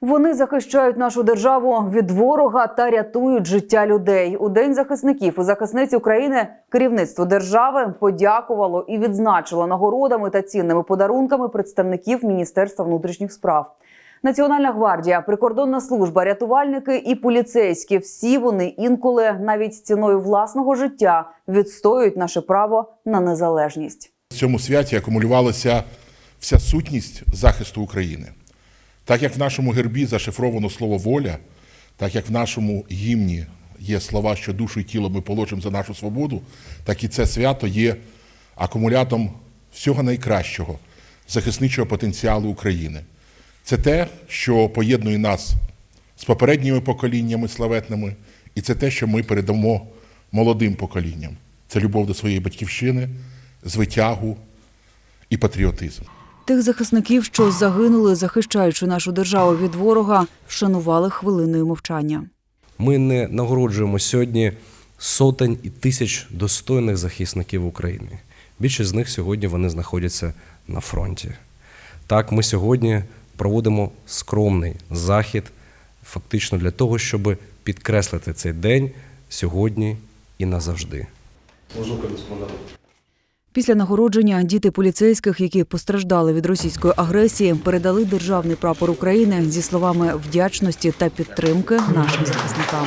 Вони захищають нашу державу від ворога та рятують життя людей. У день захисників і захисниць України керівництво держави подякувало і відзначило нагородами та цінними подарунками представників Міністерства внутрішніх справ. Національна гвардія, прикордонна служба, рятувальники і поліцейські всі вони інколи навіть ціною власного життя відстоюють наше право на незалежність. В цьому святі акумулювалася вся сутність захисту України. Так як в нашому гербі зашифровано слово воля, так як в нашому гімні є слова, що душу і тіло ми положимо за нашу свободу, так і це свято є акумулятом всього найкращого захисничого потенціалу України. Це те, що поєднує нас з попередніми поколіннями славетними, і це те, що ми передамо молодим поколінням. Це любов до своєї батьківщини, звитягу і патріотизм. Тих захисників, що загинули, захищаючи нашу державу від ворога, вшанували хвилиною мовчання. Ми не нагороджуємо сьогодні сотень і тисяч достойних захисників України. Більшість з них сьогодні вони знаходяться на фронті. Так, ми сьогодні проводимо скромний захід, фактично для того, щоб підкреслити цей день сьогодні і назавжди. Після нагородження діти поліцейських, які постраждали від російської агресії, передали державний прапор України зі словами вдячності та підтримки нашим захисникам.